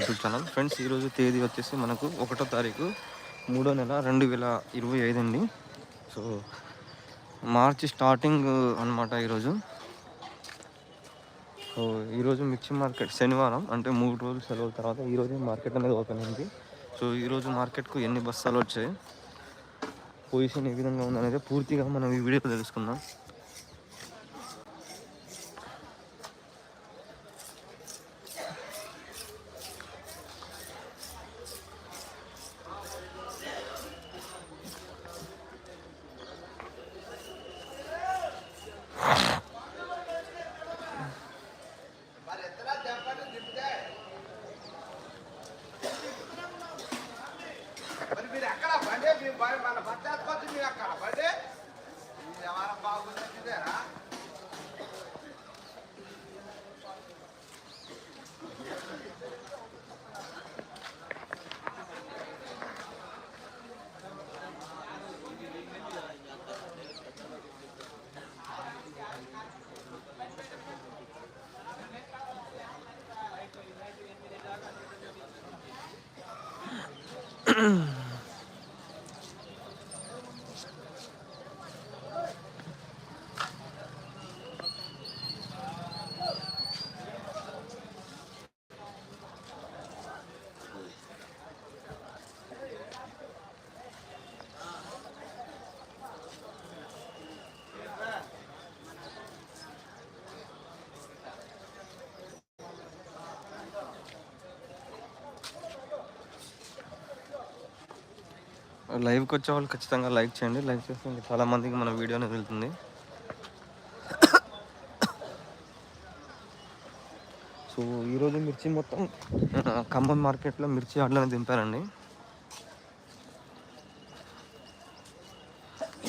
YouTube channel. Friends ఈరోజు తేదీ వచ్చేసి మనకు ఒకటో తారీఖు మూడో నెల రెండు వేల ఇరవై ఐదు అండి. సో మార్చి స్టార్టింగ్ అనమాట ఈరోజు సో ఈరోజు మిర్చి మార్కెట్ శనివారం అంటే మూడు రోజులు సెలవు తర్వాత ఈరోజు మార్కెట్ అనేది ఓపెన్ అయింది. సో ఈరోజు మార్కెట్కు ఎన్ని బస్తాలు వచ్చాయి పొజిషన్ ఏ విధంగా ఉందనేది పూర్తిగా మనం ఈ వీడియోలో తెలుసుకుందాం. బండి మీ మన బట్టాసుకొచ్చి మీరు ఎక్కడ బండి ఈ వ్యవహారం లైవ్కి వచ్చే వాళ్ళు ఖచ్చితంగా లైక్ చేయండి. లైక్ చేస్తే ఇంకా మన వీడియో అనేది వెళ్తుంది. సో ఈరోజు మిర్చి మొత్తం ఖమ్మం మార్కెట్లో మిర్చి ఆటలను దింపారండి.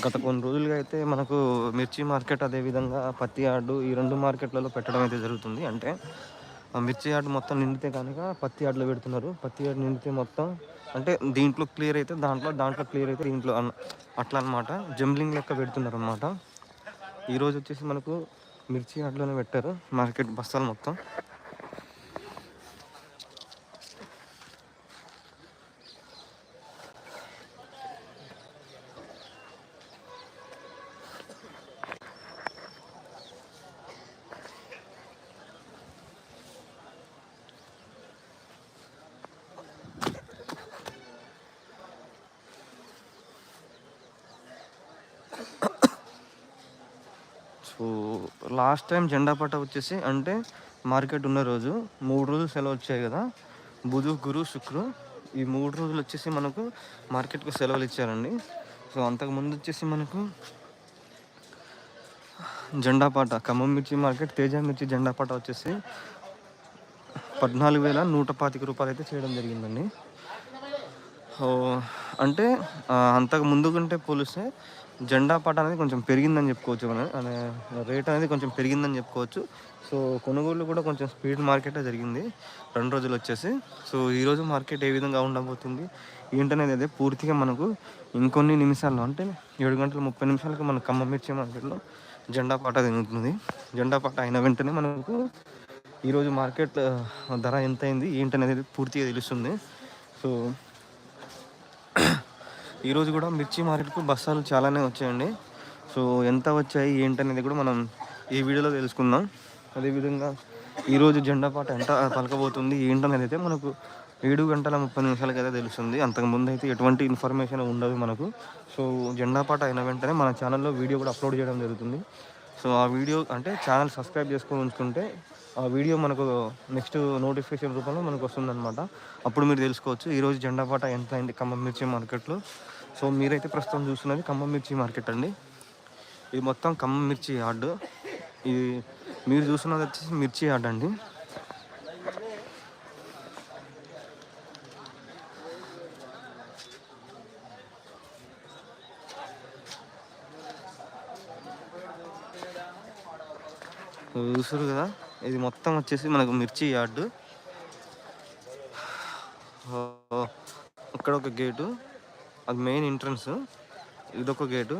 గత కొన్ని రోజులుగా అయితే మనకు మిర్చి మార్కెట్ అదేవిధంగా పత్తి ఆడు ఈ రెండు మార్కెట్లలో పెట్టడం అయితే జరుగుతుంది. అంటే ఆ మిర్చి ఆడు మొత్తం నిండితే కనుక పత్తి యార్డులో పెడుతున్నారు. పత్తి యార్డు నిండితే మొత్తం అంటే దీంట్లో క్లియర్ అయితే దాంట్లో దాంట్లో క్లియర్ అయితే దీంట్లో అట్లా అనమాట జంబ్లింగ్ లెక్క పెడుతున్నారు అనమాట ఈరోజు వచ్చేసి మనకు మిర్చి అట్లనే పెట్టారు. మార్కెట్ బస్తాలు మొత్తం. సో లాస్ట్ టైం జెండా పట్ట వచ్చేసి అంటే మార్కెట్ ఉన్న రోజు మూడు రోజులు సెలవు వచ్చాయి కదా. బుధు గురు శుక్రు ఈ మూడు రోజులు వచ్చేసి మనకు మార్కెట్కు సెలవులు ఇచ్చారండి. సో అంతకుముందు వచ్చేసి మనకు జెండాపాట ఖమ్మం మిర్చి మార్కెట్ తేజ మిర్చి జెండా పాట వచ్చేసి పద్నాలుగు వేల నూట పాతిక రూపాయలు అయితే చేయడం జరిగిందండి. సో అంటే అంతకు ముందు కంటే పోలిస్తే జెండా పాట అనేది కొంచెం పెరిగిందని చెప్పుకోవచ్చు మనం. అనే రేట్ అనేది కొంచెం పెరిగిందని చెప్పుకోవచ్చు. సో కొనుగోలు కూడా కొంచెం స్పీడ్ మార్కెటే జరిగింది రెండు రోజులు వచ్చేసి. సో ఈరోజు మార్కెట్ ఏ విధంగా ఉండబోతుంది ఏంటనేది అదే పూర్తిగా మనకు ఇంకొన్ని నిమిషాల్లో అంటే ఏడు గంటల ముప్పై నిమిషాలకు మన ఖమ్మం మిర్చి మార్కెట్లో జెండా పాట తిరుగుతుంది. జెండా పాట అయిన వెంటనే మనకు ఈరోజు మార్కెట్ ధర ఎంత అయింది ఏంటనేది పూర్తిగా తెలుస్తుంది. సో ఈరోజు కూడా మిర్చి మార్కెట్కు బస్తాలు చాలానే వచ్చాయండి. సో ఎంత వచ్చాయి ఏంటనేది కూడా మనం ఈ వీడియోలో తెలుసుకుందాం. అదేవిధంగా ఈరోజు జెండా పాట ఎంత పలకబోతుంది ఏంటనేది అయితే మనకు ఏడు గంటల ముప్పై నిమిషాలకైతే తెలుస్తుంది. అంతకుముందు అయితే ఎటువంటి ఇన్ఫర్మేషన్ ఉండదు మనకు. సో జెండా పాట అయిన వెంటనే మన ఛానల్లో వీడియో కూడా అప్లోడ్ చేయడం జరుగుతుంది. సో ఆ వీడియో అంటే ఛానల్ సబ్స్క్రైబ్ చేసుకొని ఉంచుకుంటే ఆ వీడియో మనకు నెక్స్ట్ నోటిఫికేషన్ రూపంలో మనకు వస్తుందన్నమాట. అప్పుడు మీరు తెలుసుకోవచ్చు. ఈరోజు జెండా పాట ఎంత అయింది? ఖమ్మం మిర్చి మార్కెట్లో. సో మీరైతే ప్రస్తుతం చూస్తున్నది ఖమ్మం మిర్చి మార్కెట్ అండి. ఇది మొత్తం ఖమ్మం మిర్చి యార్డ్. ఇది మీరు చూస్తున్నది వచ్చేసి మిర్చి యార్డ్ అండి. చూసారు కదా. ఇది మొత్తం వచ్చేసి మనకు మిర్చి యార్డు. అక్కడ ఒక గేటు. అది మెయిన్ ఎంట్రన్స్. ఇదొక గేటు.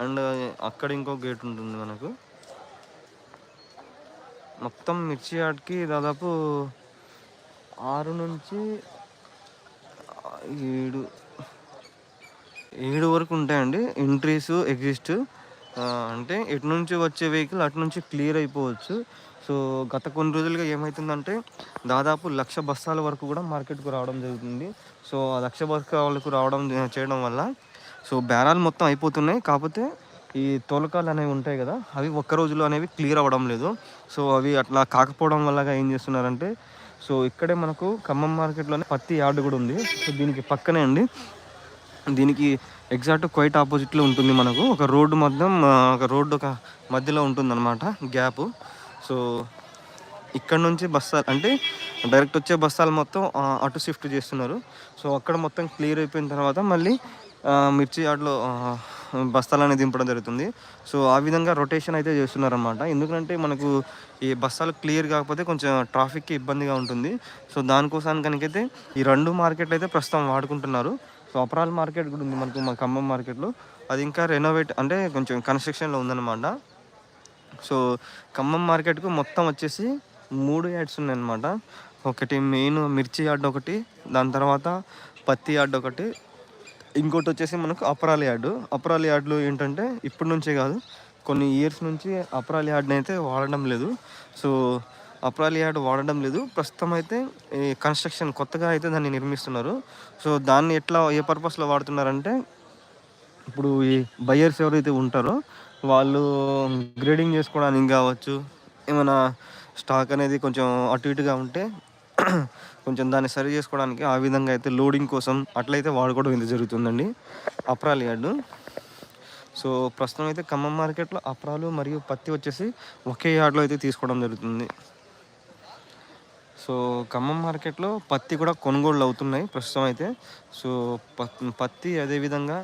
అండ్ అక్కడ ఇంకో గేట్ ఉంటుంది మనకు. మొత్తం మిర్చి యార్డ్కి దాదాపు ఆరు నుంచి ఏడు ఏడు వరకు ఉంటాయండి. ఎంట్రీస్ ఎగ్జిస్ట్ అంటే ఎటు నుంచి వచ్చే వెహికల్ అటు నుంచి క్లియర్ అయిపోవచ్చు. సో గత కొన్ని రోజులుగా ఏమవుతుందంటే దాదాపు లక్ష బస్తాల వరకు కూడా మార్కెట్కు రావడం జరుగుతుంది. సో ఆ లక్ష బస్తాలకు రావడం చేయడం వల్ల సో బేరాలు మొత్తం అయిపోతున్నాయి. కాకపోతే ఈ తోలకాలు అనేవి ఉంటాయి కదా అవి ఒక్క రోజులో అనేవి క్లియర్ అవ్వడం లేదు. సో అవి అట్లా కాకపోవడం వల్ల ఏం చేస్తున్నారంటే సో ఇక్కడే మనకు ఖమ్మం మార్కెట్లోనే పత్తి యార్డు కూడా ఉంది. సో దీనికి పక్కనే అండి దీనికి ఎగ్జాక్ట్ క్వైట్ ఆపోజిట్లో ఉంటుంది మనకు. ఒక రోడ్డు మొత్తం ఒక రోడ్డు ఒక మధ్యలో ఉంటుందన్నమాట గ్యాప్. సో ఇక్కడ నుంచి బస్సాలు అంటే డైరెక్ట్ వచ్చే బస్తాలు మొత్తం అటు షిఫ్ట్ చేస్తున్నారు. సో అక్కడ మొత్తం క్లియర్ అయిపోయిన తర్వాత మళ్ళీ మిర్చి యార్డ్లో ఆ, బస్తాలు అనేది దింపడం జరుగుతుంది. సో ఆ విధంగా రొటేషన్ అయితే చేస్తున్నారన్నమాట. ఎందుకంటే మనకు ఈ బస్తాలు క్లియర్ కాకపోతే కొంచెం ట్రాఫిక్కి ఇబ్బందిగా ఉంటుంది. సో దానికోసానికనికైతే ఈ రెండు మార్కెట్లు అయితే ప్రస్తుతం వాడుకుంటున్నారు. సో అపరాల్ మార్కెట్ కూడా ఉంది మనకు మా ఖమ్మం మార్కెట్లో. అది ఇంకా రెనోవేట్ అంటే కొంచెం కన్స్ట్రక్షన్లో ఉందన్నమాట. సో ఖమ్మం మార్కెట్కు మొత్తం వచ్చేసి మూడు యార్డ్స్ ఉన్నాయన్నమాట. ఒకటి మెయిన్ మిర్చి యార్డ్ ఒకటి దాని తర్వాత పత్తి యార్డ్ ఒకటి ఇంకోటి వచ్చేసి మనకు అపరాలి యాడ్. అపరాలి యాడ్లు ఏంటంటే ఇప్పటి నుంచే కాదు కొన్ని ఇయర్స్ నుంచి అపరాలి యార్డ్ని అయితే వాడడం లేదు. సో అప్రాలి యార్డ్ వాడడం లేదు. ప్రస్తుతం అయితే ఈ కన్స్ట్రక్షన్ కొత్తగా అయితే దాన్ని నిర్మిస్తున్నారు. సో దాన్ని ఎట్లా ఏ పర్పస్లో వాడుతున్నారంటే ఇప్పుడు ఈ బయ్యర్స్ ఎవరైతే ఉంటారో వాళ్ళు గ్రేడింగ్ చేసుకోవడానికి కావచ్చు ఏమైనా స్టాక్ అనేది కొంచెం అటు ఇటుగా ఉంటే కొంచెం దాన్ని సరి చేసుకోవడానికి ఆ విధంగా అయితే లోడింగ్ కోసం అట్లయితే వాడుకోవడం ఇది జరుగుతుందండి. అప్రాల్ యార్డు సో ప్రస్తుతం అయితే ఖమ్మం మార్కెట్లో అప్రాలు మరియు పత్తి వచ్చేసి ఒకే యార్డ్లో అయితే తీసుకోవడం జరుగుతుంది. సో ఖమ్మం మార్కెట్లో పత్తి కూడా కొనుగోళ్ళు అవుతున్నాయి ప్రస్తుతం అయితే. సో పత్తి అదేవిధంగా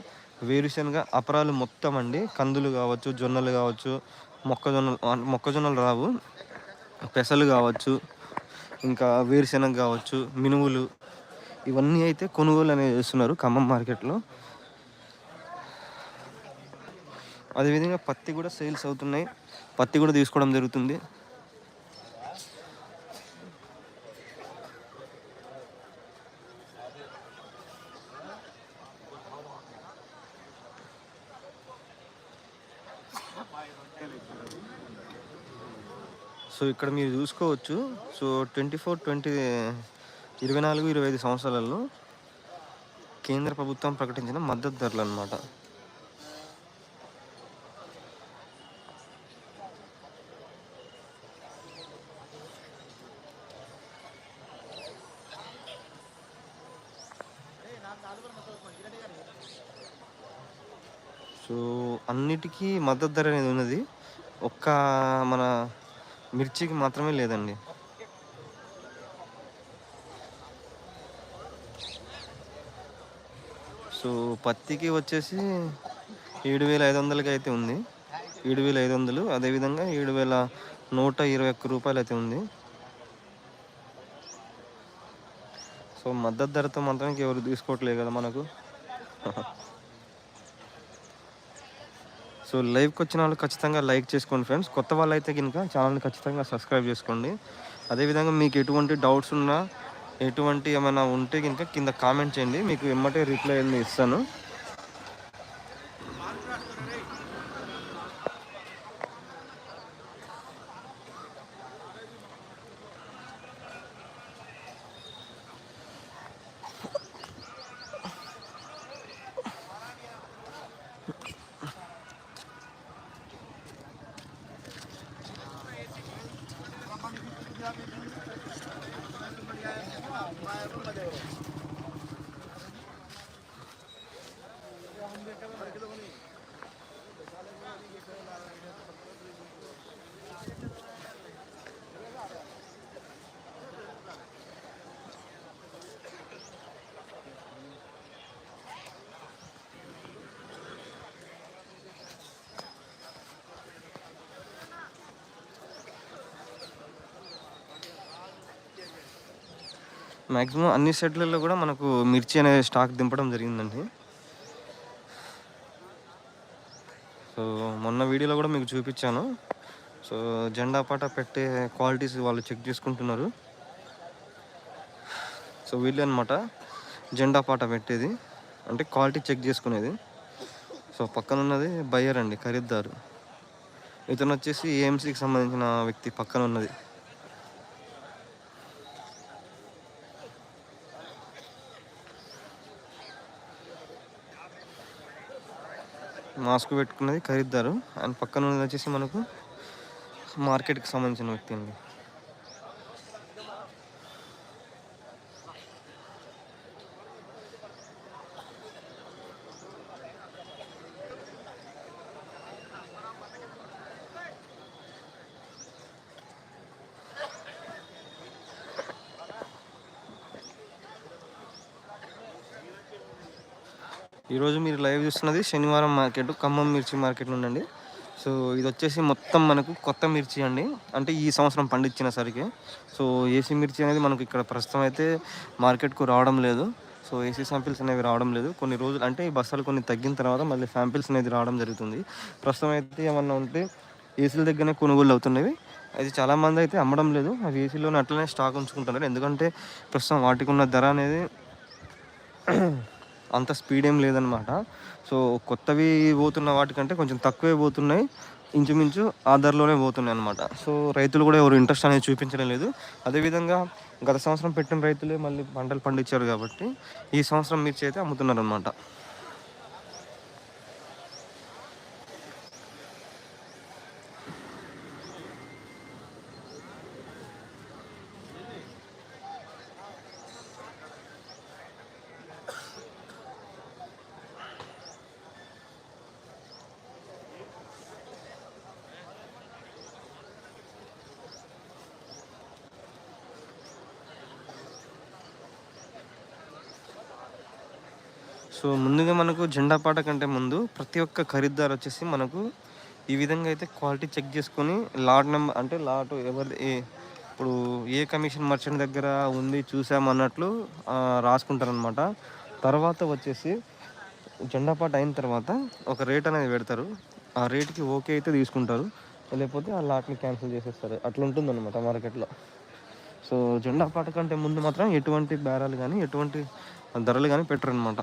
వేరుశనగ అపరాలు మొత్తం అండి. కందులు కావచ్చు జొన్నలు కావచ్చు మొక్కజొన్నలు మొక్కజొన్నలు రావు. పెసలు కావచ్చు ఇంకా వేరుశనగ కావచ్చు మినువులు ఇవన్నీ అయితే కొనుగోలు అనేది చేస్తున్నారు ఖమ్మం మార్కెట్లో. అదేవిధంగా పత్తి కూడా సేల్స్ అవుతున్నాయి. పత్తి కూడా తీసుకోవడం జరుగుతుంది. సో ఇక్కడ మీరు చూసుకోవచ్చు. సో ట్వంటీ ఫోర్ ట్వంటీ ఇరవై నాలుగు ఇరవై ఐదు సంవత్సరాలలో కేంద్ర ప్రభుత్వం ప్రకటించిన మద్దతు ధరలు అనమాట సో అన్నిటికీ మద్దతు ధర అనేది ఉన్నది. ఒక్క మన మిర్చికి మాత్రమే లేదండి. సో పత్తికి వచ్చేసి ఏడు వేల ఐదు వందలకి అయితే ఉంది. ఏడు వేల ఐదు వందలు అదేవిధంగా ఏడు వేల నూట ఇరవై ఒక్క రూపాయలు అయితే ఉంది. సో మద్దతు ధరతో మాత్రం ఎవరు తీసుకోవట్లేదు కదా మనకు. సో లైవ్కి వచ్చిన వాళ్ళు ఖచ్చితంగా లైక్ చేసుకోండి ఫ్రెండ్స్. కొత్త వాళ్ళు అయితే కనుక ఛానల్ని ఖచ్చితంగా సబ్స్క్రైబ్ చేసుకోండి. అదేవిధంగా మీకు ఎటువంటి డౌట్స్ ఉన్నా ఎటువంటి ఏమైనా ఉంటే కనుక కింద కామెంట్ చేయండి. మీకు ఎమ్మటే రిప్లై అనేది ఇస్తాను. మ్యాక్సిమం అన్ని సెట్లలో కూడా మనకు మిర్చి అనే స్టాక్ దింపడం జరిగిందండి. సో మొన్న వీడియోలో కూడా మీకు చూపించాను. సో జెండా పాట పెట్టే క్వాలిటీస్ వాళ్ళు చెక్ చేసుకుంటున్నారు. సో వీళ్ళు అనమాట జెండా పాట పెట్టేది. అంటే క్వాలిటీ చెక్ చేసుకునేది. సో పక్కన ఉన్నది బయ్యర్ అండి ఖరీదారు ఇతను వచ్చేసి ఏఎంసీకి సంబంధించిన వ్యక్తి పక్కన ఉన్నది. మాస్క్ పెట్టుకున్నది ఖరీదారు అండ్ పక్కన ఉన్నది వచ్చేసి మనకు మార్కెట్కి సంబంధించిన వ్యక్తి అండి. ఈరోజు మీరు లైవ్ చూస్తున్నది శనివారం మార్కెట్ ఖమ్మం మిర్చి మార్కెట్ నుండి సో ఇది వచ్చేసి మొత్తం మనకు కొత్త మిర్చి అండి. అంటే ఈ సంవత్సరం పండించిన సరికి. సో ఏసీ మిర్చి అనేది మనకు ఇక్కడ ప్రస్తుతం అయితే మార్కెట్కు రావడం లేదు. సో ఏసీ శాంపిల్స్ అనేవి రావడం లేదు. కొన్ని రోజులు అంటే ఈ బస్సాలు కొన్ని తగ్గిన తర్వాత మళ్ళీ శాంపిల్స్ అనేది రావడం జరుగుతుంది. ప్రస్తుతం అయితే ఏమన్నా ఉంటే ఏసీల దగ్గరనే కొనుగోలు అవుతున్నవి. అది చాలామంది అయితే అమ్మడం లేదు. అవి ఏసీలోనే అట్లనే స్టాక్ ఉంచుకుంటున్నారు. ఎందుకంటే ప్రస్తుతం వాటికి ఉన్న ధర అనేది అంత స్పీడ్ ఏం లేదనమాట సో కొత్తవి పోతున్న వాటికంటే కొంచెం తక్కువే పోతున్నాయి. ఇంచుమించు ఆ ధరలోనే పోతున్నాయి అనమాట సో రైతులు కూడా ఎవరు ఇంట్రెస్ట్ అనేది చూపించడం లేదు. అదేవిధంగా గత సంవత్సరం పెట్టిన రైతులే మళ్ళీ పంటలు పండించారు కాబట్టి ఈ సంవత్సరం మిర్చి అయితే అమ్ముతున్నారు సో ముందుగా మనకు జెండా పాట కంటే ముందు ప్రతి ఒక్క ఖరీదారు వచ్చేసి మనకు ఈ విధంగా అయితే క్వాలిటీ చెక్ చేసుకొని లాట్ నెంబర్ అంటే లాట్ ఎవరి ఇప్పుడు ఏ కమిషన్ మర్చెంట్ దగ్గర ఉంది చూసామన్నట్లు రాసుకుంటారనమాట తర్వాత వచ్చేసి జెండా పాట అయిన తర్వాత ఒక రేట్ అనేది పెడతారు. ఆ రేట్కి ఓకే అయితే తీసుకుంటారు. లేకపోతే ఆ లాట్ని క్యాన్సిల్ చేసేస్తారు. అట్లా ఉంటుందన్నమాట మార్కెట్లో. సో జెండా పాట కంటే ముందు మాత్రం ఎటువంటి బేరాలు కానీ ఎటువంటి ధరలు కానీ పెట్టరు అనమాట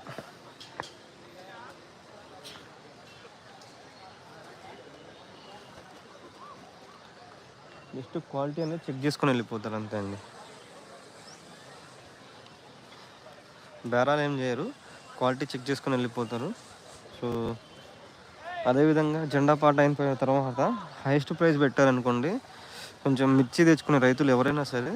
జస్ట్ క్వాలిటీ అనేది చెక్ చేసుకొని వెళ్ళిపోతారు అంతే అండి. బేరాలు ఏం చేయరు క్వాలిటీ చెక్ చేసుకొని వెళ్ళిపోతారు. సో అదేవిధంగా జెండా పాట అయిపోయిన తర్వాత హైయెస్ట్ ప్రైస్ పెట్టారనుకోండి కొంచెం మిర్చి తెచ్చుకునే రైతులు ఎవరైనా సరే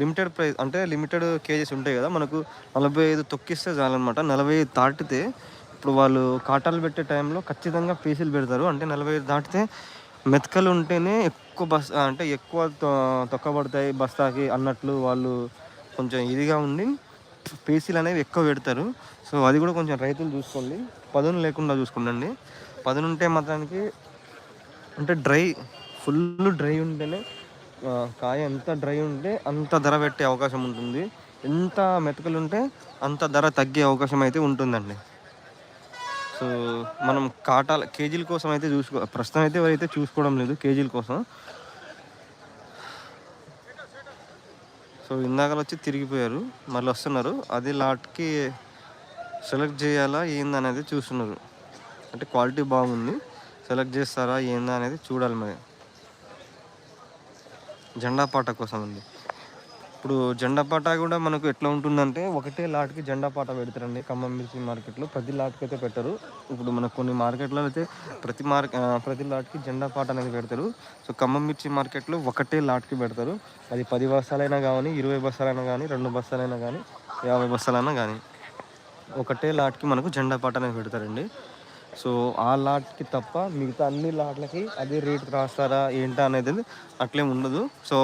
లిమిటెడ్ ప్రైస్ అంటే లిమిటెడ్ కేజెస్ ఉంటాయి కదా మనకు నలభై ఐదు తొక్కిస్తే చాలన్నమాట. నలభై ఐదు దాటితే ఇప్పుడు వాళ్ళు కాటాలు పెట్టే టైంలో ఖచ్చితంగా పీసీలు పెడతారు. అంటే నలభై ఐదు దాటితే మెతకలు ఉంటేనే ఎక్కువ బస్ అంటే ఎక్కువ తొ- తొక్కబడతాయి బస్తాకి అన్నట్లు వాళ్ళు కొంచెం ఇదిగా ఉండి పీసీలు అనేవి ఎక్కువ పెడతారు. సో అది కూడా కొంచెం రైతులు చూసుకోండి. పదును లేకుండా చూసుకోండి పదును ఉంటే మాత్రానికి అంటే డ్రై ఫుల్ డ్రై ఉంటేనే కాయ ఎంత డ్రై ఉంటే అంత ధర పెట్టే అవకాశం ఉంటుంది. ఎంత మెతకలు ఉంటే అంత ధర తగ్గే అవకాశం అయితే ఉంటుందండి. సో మనం కాటాల కేజీల కోసం అయితే చూసుకో ప్రస్తుతం అయితే ఎవరైతే చూసుకోవడం లేదు కేజీల కోసం. సో ఇందాకలు వచ్చి తిరిగిపోయారు మళ్ళీ వస్తున్నారు. అది లాట్కి సెలెక్ట్ చేయాలా ఏందనేది చూస్తున్నారు. అంటే క్వాలిటీ బాగుంది. సెలెక్ట్ చేస్తారా ఏందా అనేది చూడాలి మరి. జెండా పాట కోసం అండి. ఇప్పుడు జెండా పాట కూడా మనకు ఎట్లా ఉంటుందంటే ఒకటే లాట్కి జెండా పాట పెడతారండి. ఖమ్మం మిర్చి మార్కెట్లో ప్రతి లాట్కి అయితే పెట్టరు. ఇప్పుడు మనకు కొన్ని మార్కెట్లో అయితే ప్రతి మార్క్ ప్రతి లాట్కి జెండా పాట అనేది పెడతారు. సో ఖమ్మం మిర్చి మార్కెట్లో ఒకటే లాట్కి పెడతారు. అది పది బస్తాలైనా కానీ ఇరవై బస్తాలైనా కానీ రెండు బస్తాలైనా కానీ యాభై బస్తాలైనా కానీ ఒకటే లాట్కి మనకు జెండా పాట అనేది పెడతారండి. సో ఆ లాట్కి తప్ప మిగతా అన్ని లాట్లకి అదే రేట్ రాస్తారా ఏంటా అనేది అట్లేం ఉండదు. సో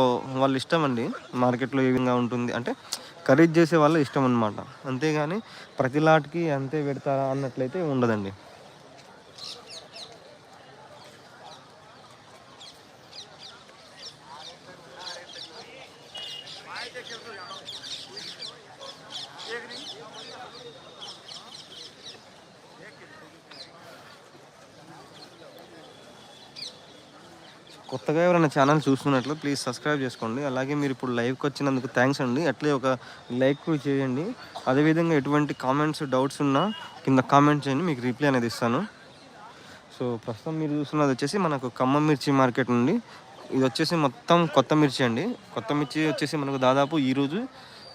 వాళ్ళ ఇష్టం అండి. మార్కెట్లో ఏ విధంగా ఉంటుంది అంటే ఖరీదు చేసే వాళ్ళ ఇష్టం అనమాట అంతేగాని ప్రతి లాట్కి అంతే పెడతారా అన్నట్లయితే ఉండదండి. కొత్తగా ఎవరైనా ఛానల్ చూస్తున్నట్లు ప్లీజ్ సబ్స్క్రైబ్ చేసుకోండి. అలాగే మీరు ఇప్పుడు లైవ్కి వచ్చినందుకు థ్యాంక్స్ అండి. అట్లే ఒక లైక్ కూడా చేయండి. అదేవిధంగా ఎటువంటి కామెంట్స్ డౌట్స్ ఉన్నా కింద కామెంట్ చేయండి. మీకు రిప్లై అనేది ఇస్తాను. సో ప్రస్తుతం మీరు చూస్తున్నది వచ్చేసి మనకు ఖమ్మం మిర్చి మార్కెట్ నుండి. ఇది వచ్చేసి మొత్తం కొత్త మిర్చి అండి. కొత్త మిర్చి వచ్చేసి మనకు దాదాపు ఈరోజు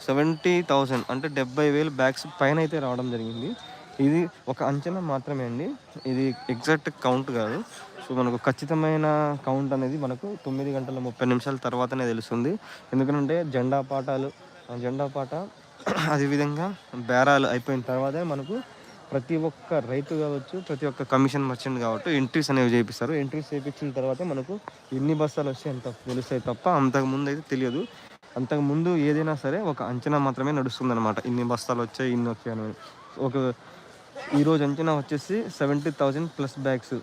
సెవెంటీ థౌజండ్ అంటే డెబ్బై వేలు బ్యాగ్స్ పైన అయితే రావడం జరిగింది. ఇది ఒక అంచనా మాత్రమే అండి. ఇది ఎగ్జాక్ట్ కౌంట్ కాదు. సో మనకు ఖచ్చితమైన కౌంట్ అనేది మనకు తొమ్మిది గంటల ముప్పై నిమిషాల తర్వాతనే తెలుస్తుంది. ఎందుకంటే జెండా పాఠాలు ఆ జెండా పాట అదేవిధంగా బేరాలు అయిపోయిన తర్వాతే మనకు ప్రతి ఒక్క రైతు కావచ్చు ప్రతి ఒక్క కమిషన్ మర్చెంట్ కావచ్చు ఎంట్రీస్ అనేవి చేపిస్తారు ఎంట్రీస్ చేయించిన తర్వాత మనకు ఎన్ని బస్తాలు వస్తాయి అంత తెలుస్తాయి తప్ప అంతకుముందు అయితే తెలియదు. అంతకుముందు ఏదైనా సరే ఒక అంచనా మాత్రమే నడుస్తుంది అనమాట ఇన్ని బస్తాలు వచ్చాయి ఇన్ని వచ్చాయి అని. ఒక ఈరోజు అంచనా వచ్చేసి seventy thousand plus bags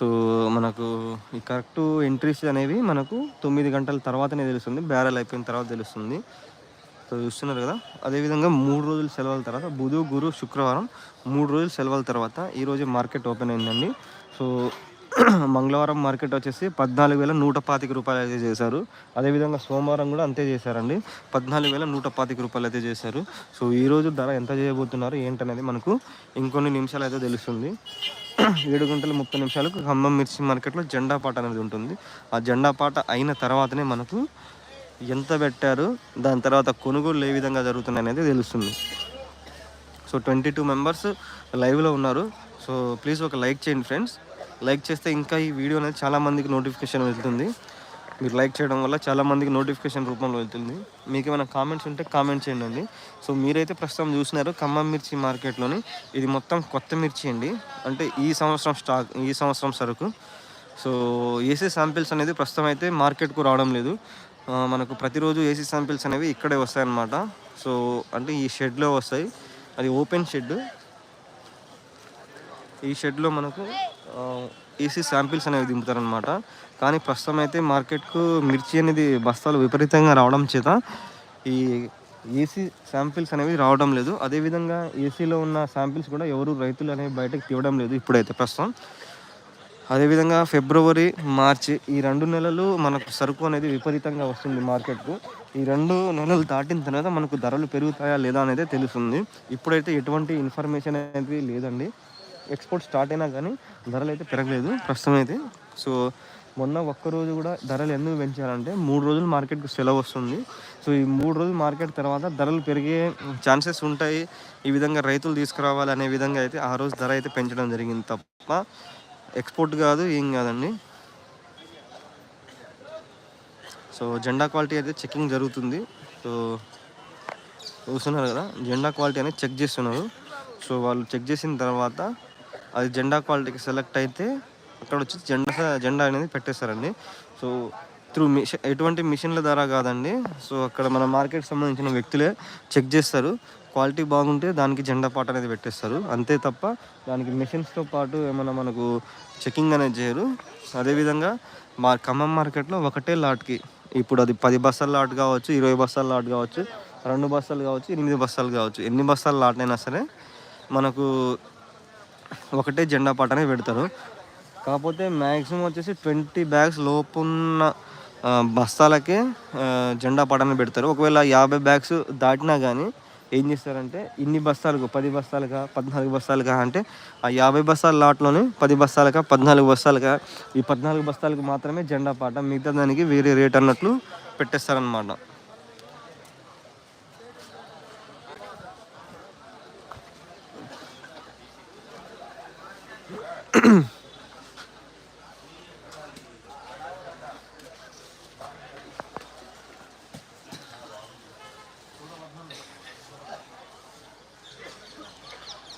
so మనకు ఈ కరెక్ట్ ఎంట్రీస్ అనేవి మనకు తొమ్మిది గంటల తర్వాతనే తెలుస్తుంది. బ్యారల్ అయిపోయిన తర్వాత తెలుస్తుంది. సో చూస్తున్నారు కదా? అదేవిధంగా మూడు రోజులు సెలవుల తర్వాత బుధు గురు శుక్రవారం మూడు రోజులు సెలవుల తర్వాత ఈరోజు మార్కెట్ ఓపెన్ అయిందండి. సో మంగళవారం మార్కెట్ వచ్చేసి పద్నాలుగు వేల నూట పాతిక రూపాయలు అయితే చేశారు. అదేవిధంగా సోమవారం కూడా అంతే చేశారండి. పద్నాలుగు వేల నూట పాతిక రూపాయలు అయితే చేశారు. సో ఈరోజు ధర ఎంత చేయబోతున్నారు ఏంటనేది మనకు ఇంకొన్ని నిమిషాలు అయితే తెలుస్తుంది. ఏడు గంటల ముప్పై నిమిషాలకు ఖమ్మం మిర్చి మార్కెట్లో జెండా పాట అనేది ఉంటుంది. ఆ జెండా పాట అయిన తర్వాతనే మనకు ఎంత పెట్టారు దాని తర్వాత కొనుగోలు ఏ విధంగా జరుగుతున్నాయి అనేది తెలుస్తుంది. సో ట్వంటీ టూ మెంబర్స్ లైవ్లో ఉన్నారు. సో ప్లీజ్ ఒక లైక్ చేయండి ఫ్రెండ్స్. లైక్ చేస్తే ఇంకా ఈ వీడియో అనేది చాలామందికి నోటిఫికేషన్ వెళ్తుంది. మీరు లైక్ చేయడం వల్ల చాలామందికి నోటిఫికేషన్ రూపంలో వెళ్తుంది. మీకు ఏమైనా కామెంట్స్ ఉంటే కామెంట్ చేయండి అండి. సో మీరైతే ప్రస్తుతం చూసినారు ఖమ్మం మిర్చి మార్కెట్లోని ఇది మొత్తం కొత్త మిర్చి అండి. అంటే ఈ సంవత్సరం స్టాక్ ఈ సంవత్సరం సరుకు. సో ఏసీ శాంపిల్స్ అనేది ప్రస్తుతం అయితే మార్కెట్కు రావడం లేదు. మనకు ప్రతిరోజు ఏసీ శాంపిల్స్ అనేవి ఇక్కడే వస్తాయన్నమాట. సో అంటే ఈ షెడ్లో వస్తాయి. అది ఓపెన్ షెడ్ ఈ షెడ్లో మనకు ఏసీ శాంపిల్స్ అనేవి దింపుతారనమాట కానీ ప్రస్తుతం అయితే మార్కెట్కు మిర్చి అనేది బస్తాలు విపరీతంగా రావడం చేత ఈ ఏసీ శాంపిల్స్ అనేవి రావడం లేదు. అదేవిధంగా ఏసీలో ఉన్న శాంపిల్స్ కూడా ఎవరు రైతులు అనేవి బయటకు తీయడం లేదు ఇప్పుడైతే ప్రస్తుతం. అదేవిధంగా ఫిబ్రవరి మార్చి ఈ రెండు నెలలు మనకు సరుకు అనేది విపరీతంగా వస్తుంది మార్కెట్కు. ఈ రెండు నెలలు దాటిన తర్వాత మనకు ధరలు పెరుగుతాయా లేదా అనేది తెలుస్తుంది. ఇప్పుడైతే ఎటువంటి ఇన్ఫర్మేషన్ అనేది లేదండి. ఎక్స్పోర్ట్ స్టార్ట్ అయినా కానీ ధరలు అయితే పెరగలేదు ప్రస్తుతం అయితే. సో మొన్న ఒక్క రోజు కూడా ధరలు ఎందుకు పెంచారంటే మూడు రోజులు మార్కెట్కి సెలవు వస్తుంది. సో ఈ మూడు రోజులు మార్కెట్ తర్వాత ధరలు పెరిగే ఛాన్సెస్ ఉంటాయి. ఈ విధంగా రైతులు తీసుకురావాలి అనే విధంగా అయితే ఆ రోజు ధర అయితే పెంచడం జరిగింది తప్ప ఎక్స్పోర్ట్ కాదు ఏం కాదండి. సో జెండా క్వాలిటీ అయితే చెకింగ్ జరుగుతుంది. సో చూస్తున్నారు కదా జెండా క్వాలిటీ అనేది చెక్ చేస్తున్నారు. సో వాళ్ళు చెక్ చేసిన తర్వాత అది జెండా క్వాలిటీకి సెలెక్ట్ అయితే అక్కడ వచ్చి జెండా జెండా అనేది పెట్టేస్తారండి. సో త్రూ మిషన్ ఎటువంటి మిషన్ల ద్వారా కాదండి. సో అక్కడ మన మార్కెట్ సంబంధించిన వ్యక్తులే చెక్ చేస్తారు. క్వాలిటీ బాగుంటే దానికి జెండా పాట అనేది పెట్టేస్తారు. అంతే తప్ప దానికి మిషన్స్తో పాటు ఏమైనా మనకు చెకింగ్ అనేది చేయరు. అదేవిధంగా మా ఖమ్మం మార్కెట్లో ఒకటే లాట్కి. ఇప్పుడు అది పది బస్సాల లాట్ కావచ్చు ఇరవై బస్సాల లాట్ కావచ్చు రెండు బస్తాలు కావచ్చు ఎనిమిది బస్తాలు కావచ్చు. ఎన్ని బస్తాల లాట్ అయినా సరే మనకు ఒకటే జెండా పాట అనేది పెడతారు. కాకపోతే మ్యాక్సిమం వచ్చేసి ట్వంటీ బ్యాగ్స్ లోపున్న బస్తాలకే జెండా పాటనే పెడతారు. ఒకవేళ యాభై బ్యాగ్స్ దాటినా కానీ ఏం చేస్తారంటే ఇన్ని బస్తాలకు పది బస్తాలుగా పద్నాలుగు బస్తాలుగా అంటే ఆ యాభై బస్తాల లాట్లోనే పది బస్తాలుగా పద్నాలుగు బస్తాలుగా ఈ పద్నాలుగు బస్తాలకు మాత్రమే జెండా పాట మిగతా దానికి వేరే రేట్ అన్నట్లు పెట్టేస్తారనమాట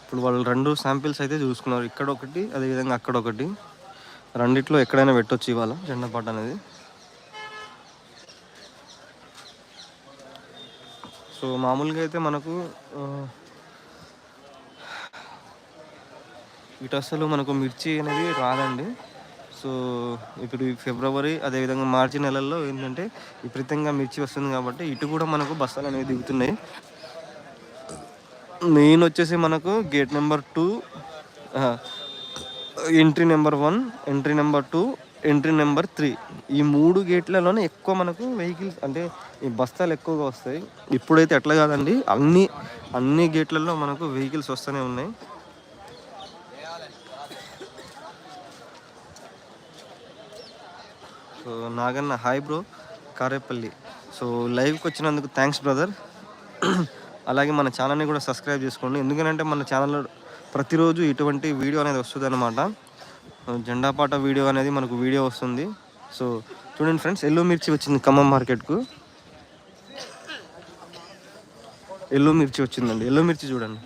ఇప్పుడు వాళ్ళు రెండు శాంపిల్స్ అయితే చూసుకున్నారు. ఇక్కడ ఒకటి అదేవిధంగా అక్కడ ఒకటి. రెండిట్లో ఎక్కడైనా పెట్టొచ్చు ఇవాళ జెండా పాట అనేది. సో మామూలుగా అయితే మనకు ఆ, ఇటు అసలు మనకు మిర్చి అనేది రాదండి. సో ఇప్పుడు ఈ ఫిబ్రవరి అదేవిధంగా మార్చి నెలల్లో ఏంటంటే విపరీతంగా మిర్చి వస్తుంది కాబట్టి ఇటు కూడా మనకు బస్తాలు అనేవి దిగుతున్నాయి. మెయిన్ వచ్చేసి మనకు gate number two entry number one entry number two entry number three. ఈ మూడు గేట్లలోనే ఎక్కువ మనకు వెహికల్స్ అంటే ఈ బస్తాలు ఎక్కువగా వస్తాయి. ఇప్పుడైతే ఎట్లా కాదండి. అన్ని అన్ని గేట్లలో మనకు వెహికల్స్ వస్తూనే ఉన్నాయి. So Naganna hi bro. Karepalli. So లైవ్కి వచ్చినందుకు థ్యాంక్స్ బ్రదర్. అలాగే మన ఛానల్ని కూడా సబ్స్క్రైబ్ చేసుకోండి. ఎందుకంటే మన ఛానల్లో ప్రతిరోజు ఇటువంటి వీడియో అనేది వస్తుంది అనమాట జెండా పాట వీడియో అనేది మనకు వీడియో వస్తుంది. సో చూడండి ఫ్రెండ్స్ ఎల్లో మిర్చి వచ్చింది ఖమ్మం మార్కెట్కు. ఎల్లో మిర్చి వచ్చిందండి. ఎల్లో మిర్చి చూడండి.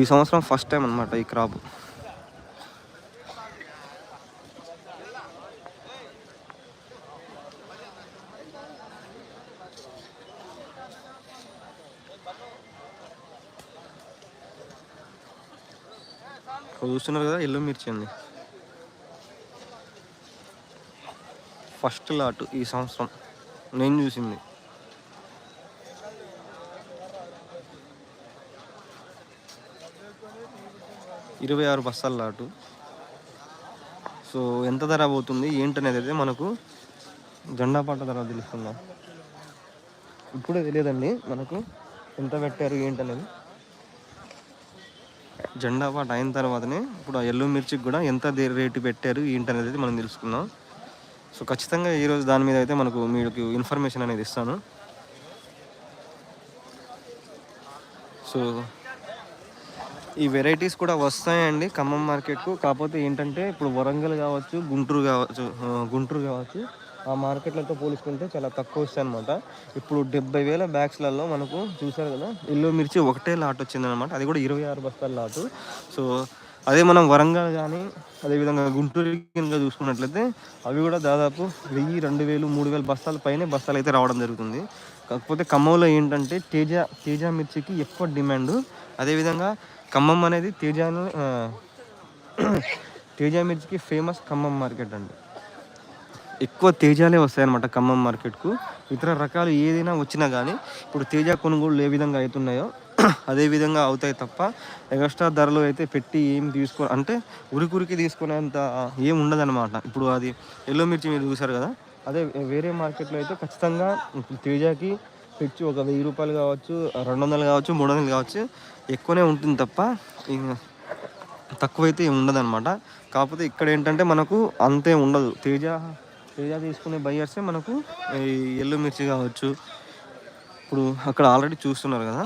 ఈ సంవత్సరం ఫస్ట్ టైం అనమాట ఈ క్రాప్. చూస్తున్నారు కదా ఎల్లో మిర్చి అండి ఫస్ట్ లాట్ ఈ సంవత్సరం నేను చూసింది. ఇరవై ఆరు బస్తాల లాటు. సో ఎంత ధర పోతుంది ఏంటనేది అయితే మనకు జెండా పాట ధర తెలుస్తుందా ఇప్పుడే తెలియదండి మనకు ఎంత పెట్టారు ఏంటనేది. జెండా పాట అయిన తర్వాతనే ఇప్పుడు ఆ ఎల్లో మిర్చికి కూడా ఎంత రేటు పెట్టారు ఏంటనేది అనేది మనం తెలుసుకుందాం. సో ఖచ్చితంగా ఈరోజు దాని మీద అయితే మనకు మీకు ఇన్ఫర్మేషన్ అనేది ఇస్తాను. సో ఈ వెరైటీస్ కూడా వస్తాయండి ఖమ్మం మార్కెట్కు. కాకపోతే ఏంటంటే ఇప్పుడు వరంగల్ కావచ్చు గుంటూరు కావచ్చు గుంటూరు కావచ్చు. ఆ మార్కెట్లతో పోల్చుకుంటే చాలా తక్కువ వస్తాయి అనమాట ఇప్పుడు డెబ్బై వేల బ్యాగ్స్లలో మనకు చూసారు కదా ఎల్లో మిర్చి ఒకటే లాట్ వచ్చిందనమాట అది కూడా ఇరవై ఆరు బస్తాల లాటు. సో అదే మనం వరంగల్ కానీ అదేవిధంగా గుంటూరు కనుక చూసుకున్నట్లయితే అవి కూడా దాదాపు వెయ్యి రెండు వేలు మూడు వేల బస్తాల పైనే బస్తాలు అయితే రావడం జరుగుతుంది. కాకపోతే ఖమ్మంలో ఏంటంటే తేజ తేజ మిర్చికి ఎక్కువ డిమాండ్. అదేవిధంగా ఖమ్మం అనేది తేజ తేజ మిర్చికి ఫేమస్ ఖమ్మం మార్కెట్ అండి. ఎక్కువ తేజాలే వస్తాయన్నమాట ఖమ్మం మార్కెట్కు. ఇతర రకాలు ఏదైనా వచ్చినా కానీ ఇప్పుడు తేజ కొనుగోళ్ళు ఏ విధంగా అవుతున్నాయో అదే విధంగా అవుతాయి తప్ప ఎక్స్ట్రా ధరలు అయితే పెట్టి ఏం తీసుకో అంటే ఉరికురికి తీసుకునేంత ఏం ఉండదన్నమాట. ఇప్పుడు అది ఎల్లో మిర్చి మీరు చూసారు కదా అదే వేరే మార్కెట్లో అయితే ఖచ్చితంగా ఇప్పుడు తేజకి పెట్టి ఒక వెయ్యి రూపాయలు కావచ్చు రెండు వందలు కావచ్చు మూడు వందలు కావచ్చు ఎక్కువనే ఉంటుంది తప్ప తక్కువైతే ఉండదు అనమాట కాకపోతే ఇక్కడ ఏంటంటే మనకు అంతే ఉండదు. తేజ తేజ తీసుకునే బయ్యర్సే మనకు ఈ ఎల్లు మిర్చి కావచ్చు. ఇప్పుడు అక్కడ ఆల్రెడీ చూస్తున్నారు కదా.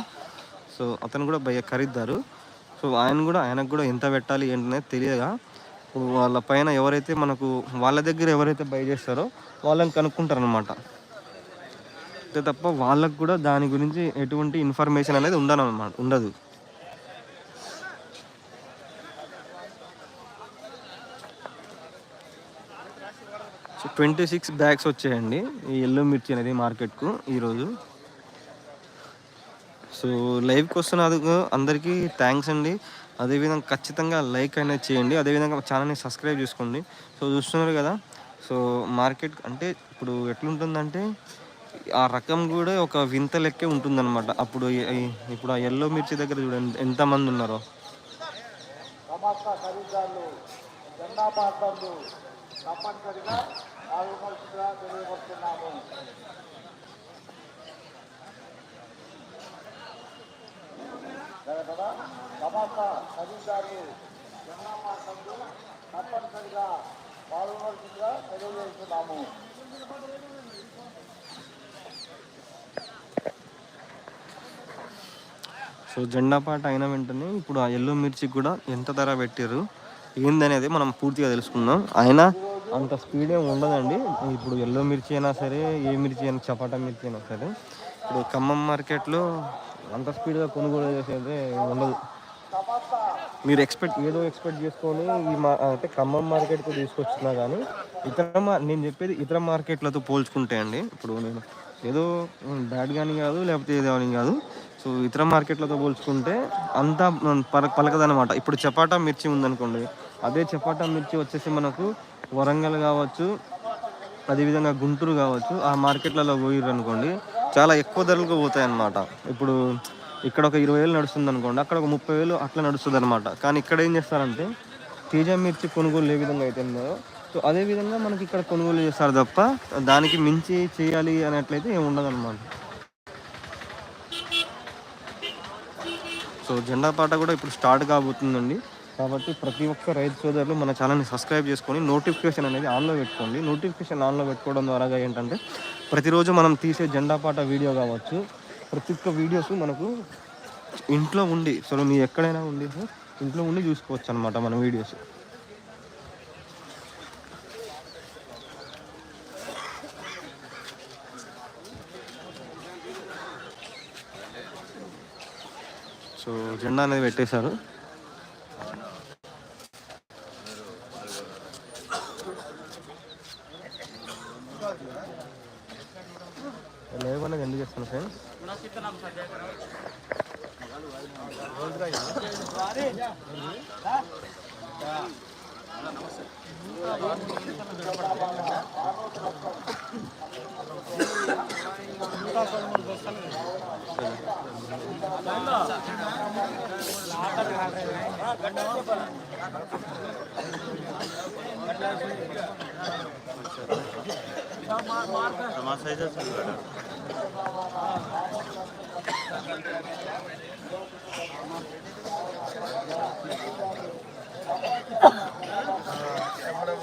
సో అతను కూడా బయ్య ఖరీదారు సో ఆయన కూడా ఆయనకు కూడా ఎంత పెట్టాలి ఏంటనేది తెలియగా వాళ్ళ పైన ఎవరైతే మనకు వాళ్ళ దగ్గర ఎవరైతే బై చేస్తారో వాళ్ళని కనుక్కుంటారు అనమాట అంతే తప్ప వాళ్ళకు కూడా దాని గురించి ఎటువంటి ఇన్ఫర్మేషన్ అనేది ఉండను అనమాట ఉండదు. సో ట్వంటీ సిక్స్ బ్యాగ్స్ వచ్చాయండి. ఈ ఎల్లో మిర్చి అనేది మార్కెట్కు ఈరోజు. సో లైవ్కి వస్తున్నందుకు అందరికీ థ్యాంక్స్ అండి. అదేవిధంగా ఖచ్చితంగా లైక్ అనేది చేయండి. అదేవిధంగా ఛానల్ని సబ్స్క్రైబ్ చేసుకోండి. సో చూస్తున్నారు కదా సో మార్కెట్ అంటే ఇప్పుడు ఎట్లుంటుందంటే ఆ రకం కూడా ఒక వింత లెక్కే ఉంటుందన్నమాట. అప్పుడు ఈ- ఇప్పుడు ఆ ఎల్లో మిర్చి దగ్గర చూడండి ఎంతమంది ఉన్నారో. తప్పనిసరిగా తెలియపరుస్తున్నాము కదా తప్పనిసరిగా పాల్గొనవలసిందిగా తెలియజేస్తున్నాము. సో జెండా పాట అయిన వెంటనే ఇప్పుడు ఆ ఎల్లో మిర్చి కూడా ఎంత ధర పెట్టారు ఏందనేది మనం పూర్తిగా తెలుసుకుందాం. అయినా అంత స్పీడ్ ఏమి ఉండదండి. ఇప్పుడు ఎల్లో మిర్చి అయినా సరే ఏ మిర్చి అయినా చపాటా మిర్చి అయినా సరే ఇప్పుడు ఖమ్మం మార్కెట్లో అంత స్పీడ్గా కొనుగోలు చేసేది ఉండదు. మీరు ఎక్స్పెక్ట్ ఏదో ఎక్స్పెక్ట్ చేసుకొని ఈ మా అంటే ఖమ్మం మార్కెట్కి తీసుకొచ్చినా కానీ ఇతర మా నేను చెప్పేది ఇతర మార్కెట్లతో పోల్చుకుంటే అండి ఇప్పుడు నేను ఏదో బ్యాడ్ కానీ కాదు లేకపోతే ఏదో అని కాదు సో ఇతర మార్కెట్లతో పోల్చుకుంటే అంతా పల పలకదనమాట ఇప్పుడు చపాటా మిర్చి ఉందనుకోండి అదే చపాటా మిర్చి వచ్చేసి మనకు వరంగల్ కావచ్చు అదేవిధంగా గుంటూరు కావచ్చు ఆ మార్కెట్లలో పోయిర్రు అనుకోండి చాలా ఎక్కువ ధరలకు పోతాయి అన్నమాట ఇప్పుడు ఇక్కడ ఒక ఇరవై వేలు నడుస్తుంది అనుకోండి అక్కడ ఒక ముప్పై వేలు అట్లా నడుస్తుంది అనమాట కానీ ఇక్కడ ఏం చేస్తారంటే తేజ మిర్చి కొనుగోలు ఏ విధంగా అయితే ఉందో సో అదే విధంగా మనకి ఇక్కడ కొనుగోలు చేస్తారు తప్ప దానికి మించి చేయాలి అనేట్లయితే ఏమి ఉండదనమాట సో జెండా పాట కూడా ఇప్పుడు స్టార్ట్ కాబోతుందండి. కాబట్టి ప్రతి ఒక్క రైతు సోదరులు మన ఛానల్ని సబ్స్క్రైబ్ చేసుకొని నోటిఫికేషన్ అనేది ఆన్లో పెట్టుకోండి. నోటిఫికేషన్ ఆన్లో పెట్టుకోవడం ద్వారా ఏంటంటే ప్రతిరోజు మనం తీసే జెండా పాట వీడియో కావచ్చు. ప్రతి ఒక్క వీడియోస్ మనకు ఇంట్లో ఉండి సో మీరు ఎక్కడైనా ఉండి ఇంట్లో ఉండి చూసుకోవచ్చు అనమాట మన వీడియోస్. సో జెండా అనేది పెట్టేశారు. లైవ్ అనేది ఎందుకు చేస్తాను సార్ నమస్తే మా సైజ్ వస్తుంది మేడం ఎవడో